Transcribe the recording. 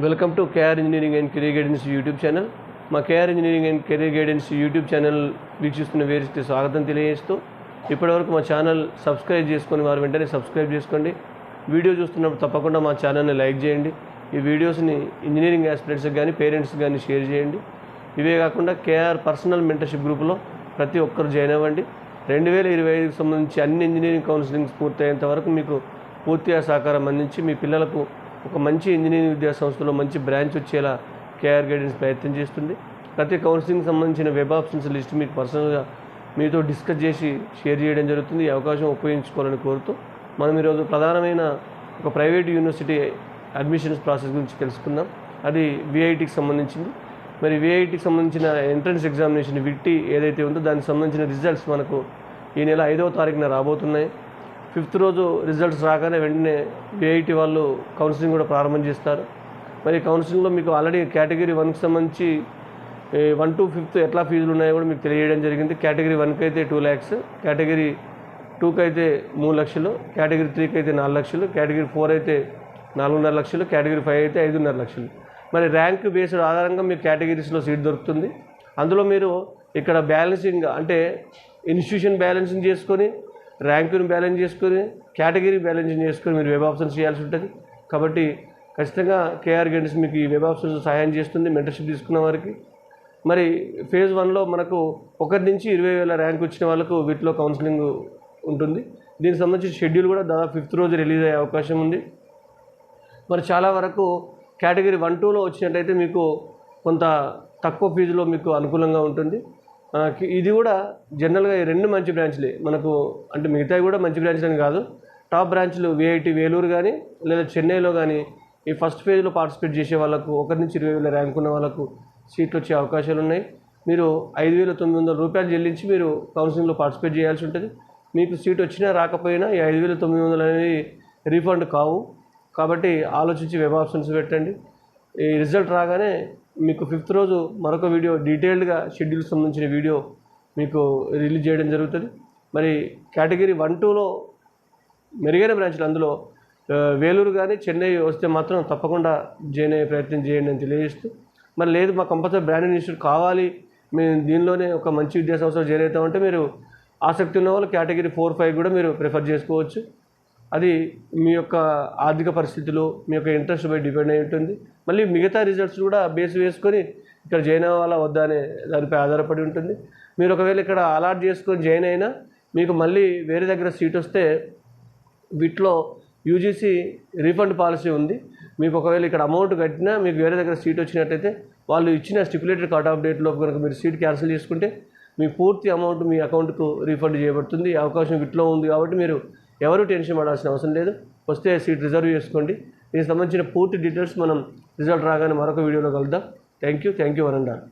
Welcome to KR engineering and career guidance YouTube channel. మా KR engineering and career guidance YouTube channel వీక్షిస్తున్న వేరికి స్వాగతం తెలియజేస్తూ ఇప్పటివరకు మా ఛానల్ సబ్స్క్రైబ్ చేసుకొని వారు వెంటనే సబ్స్క్రైబ్ చేసుకోండి. వీడియో చూస్తున్నప్పుడు తప్పకుండా మా ఛానల్ని లైక్ చేయండి. ఈ వీడియోస్ని ఇంజనీరింగ్ ఆస్పిరెంట్స్కి కానీ పేరెంట్స్కి కానీ షేర్ చేయండి. ఇవే కాకుండా కేఆర్ పర్సనల్ మెంటర్షిప్ గ్రూప్లో ప్రతి ఒక్కరు జాయిన్ అవ్వండి. రెండు వేల ఇరవై ఐదుకి సంబంధించి అన్ని ఇంజనీరింగ్ కౌన్సిలింగ్స్ పూర్తయ్యేంత వరకు మీకు పూర్తిగా సహకారం అందించి మీ పిల్లలకు ఒక మంచి ఇంజనీరింగ్ విద్యా సంస్థలో మంచి బ్రాంచ్ వచ్చేలా కేఆర్ గైడెన్స్ ప్రయత్నం చేస్తుంది. ప్రతి కౌన్సిలింగ్ సంబంధించిన వెబ్ ఆప్షన్స్ లిస్ట్ మీకు పర్సనల్గా మీతో డిస్కస్ చేసి షేర్ చేయడం జరుగుతుంది. ఈ అవకాశం ఉపయోగించుకోవాలని కోరుతూ మనం ఈరోజు ప్రధానమైన ఒక ప్రైవేట్ యూనివర్సిటీ అడ్మిషన్స్ ప్రాసెస్ గురించి తెలుసుకుందాం. అది విఐటికి సంబంధించింది. మరి విఐటికి సంబంధించిన ఎంట్రన్స్ ఎగ్జామినేషన్ విట్టి ఏదైతే ఉందో దానికి సంబంధించిన రిజల్ట్స్ మనకు ఈ నెల ఐదవ తారీఖున రాబోతున్నాయి. ఫిఫ్త్ రోజు రిజల్ట్స్ రాగానే వెంటనే విఐటి వాళ్ళు కౌన్సిలింగ్ కూడా ప్రారంభం చేస్తారు. మరి కౌన్సిలింగ్లో మీకు ఆల్రెడీ కేటగిరీ వన్కి సంబంధించి వన్ టు ఫిఫ్త్ ఎట్లా ఫీజులు ఉన్నాయో కూడా మీకు తెలియడం జరిగింది. కేటగిరీ వన్కి అయితే టూ ల్యాక్స్ కేటగిరీ టూకి అయితే మూడు లక్షలు కేటగిరీ త్రీకి అయితే నాలుగు లక్షలు కేటగిరీ ఫోర్ అయితే నాలుగున్నర లక్షలు కేటగిరీ ఫైవ్ అయితే ఐదున్నర లక్షలు. మరి ర్యాంక్ బేస్డ్ ఆధారంగా మీకు కేటగిరీస్లో సీట్ దొరుకుతుంది. అందులో మీరు ఇక్కడ బ్యాలెన్సింగ్ అంటే ఇన్స్టిట్యూషన్ బ్యాలెన్సింగ్ చేసుకొని ర్యాంకుని బ్యాలెన్స్ చేసుకొని కేటగిరీ బ్యాలెన్సింగ్ చేసుకొని మీరు వెబ్ ఆప్షన్స్ చేయాల్సి ఉంటుంది. కాబట్టి ఖచ్చితంగా కేఆర్ గైడెన్స్ మీకు ఈ వెబ్ ఆప్షన్స్ సహాయం చేస్తుంది మెంటర్షిప్ తీసుకున్న వారికి. మరి ఫేజ్ వన్లో మనకు ఒకటి నుంచి ఇరవై వేల ర్యాంక్ వచ్చిన వాళ్ళకు వీటిలో కౌన్సిలింగ్ ఉంటుంది. దీనికి సంబంధించి షెడ్యూల్ కూడా దాదాపు ఫిఫ్త్ రోజు రిలీజ్ అయ్యే అవకాశం ఉంది. మరి చాలా వరకు కేటగిరీ వన్ టూలో వచ్చినట్టయితే మీకు కొంత తక్కువ ఫీజులో మీకు అనుకూలంగా ఉంటుంది. ఇది కూడా జనరల్గా ఈ రెండు మంచి బ్రాంచ్లే. మనకు అంటే మిగతావి కూడా మంచి బ్రాంచ్లు అని కాదు. టాప్ బ్రాంచ్లు విఐటి వేలూరు కానీ లేదా చెన్నైలో కానీ ఈ ఫస్ట్ ఫేజ్లో పార్టిసిపేట్ చేసే వాళ్ళకు ఒకరి నుంచి ఇరవై వేల ర్యాంక్ ఉన్న వాళ్ళకు సీట్లు వచ్చే అవకాశాలు ఉన్నాయి. మీరు ఐదు వేల తొమ్మిది వందల రూపాయలు చెల్లించి మీరు కౌన్సిలింగ్లో పార్టిసిపేట్ చేయాల్సి ఉంటుంది. మీకు సీట్ వచ్చినా రాకపోయినా ఈ ఐదు వేల తొమ్మిది వందలు అనేది రీఫండ్ కావు. కాబట్టి ఆలోచించి వెబ్ ఆప్షన్స్ పెట్టండి. ఈ రిజల్ట్ రాగానే మీకు ఫిఫ్త్ రోజు మరొక వీడియో డీటెయిల్డ్గా షెడ్యూల్ సంబంధించిన వీడియో మీకు రిలీజ్ చేయడం జరుగుతుంది. మరి కేటగిరీ వన్ టూలో మెరుగైన బ్రాంచ్లు అందులో వేలూరు కానీ చెన్నై వస్తే మాత్రం తప్పకుండా జాయిన్ అయ్యే ప్రయత్నం చేయండి అని తెలియజేస్తూ మరి లేదు మా కంపల్సరీ బ్రాండ్ ఇన్స్టిట్యూట్ కావాలి మేము దీనిలోనే ఒక మంచి విద్యా సంస్థలో జాయిన్ అవుతామంటే మీరు ఆసక్తి ఉన్న వాళ్ళు కేటగిరీ ఫోర్ ఫైవ్ కూడా మీరు ప్రిఫర్ చేసుకోవచ్చు. అది మీ యొక్క ఆర్థిక పరిస్థితులు మీ యొక్క ఇంట్రెస్ట్ పై డిపెండ్ అయి ఉంటుంది. మళ్ళీ మిగతా రిజల్ట్స్ కూడా బేస్ వేసుకొని ఇక్కడ జాయిన్ అవ్వాలా వద్దా అనే దానిపై ఆధారపడి ఉంటుంది. మీరు ఒకవేళ ఇక్కడ అలాట్ చేసుకొని జాయిన్ అయినా మీకు మళ్ళీ వేరే దగ్గర సీట్ వస్తే వీటిలో యూజీసీ రీఫండ్ పాలసీ ఉంది. మీకు ఒకవేళ ఇక్కడ అమౌంట్ కట్టినా మీకు వేరే దగ్గర సీట్ వచ్చినట్టయితే వాళ్ళు ఇచ్చిన స్టిపులేటెడ్ కట్ ఆఫ్ డేట్లో కనుక మీరు సీట్ క్యాన్సిల్ చేసుకుంటే మీ పూర్తి అమౌంట్ మీ అకౌంట్కు రీఫండ్ చేయబడుతుంది. అవకాశం వీటిలో ఉంది కాబట్టి మీరు ఎవరు టెన్షన్ పడాల్సిన అవసరం లేదు. వస్తే సీట్ రిజర్వ్ చేసుకోండి. దీనికి సంబంధించిన పూర్తి డీటెయిల్స్ మనం రిజల్ట్ రాగానే మరొక వీడియోలో కలుద్దాం. Thank you thank you వరండాల్.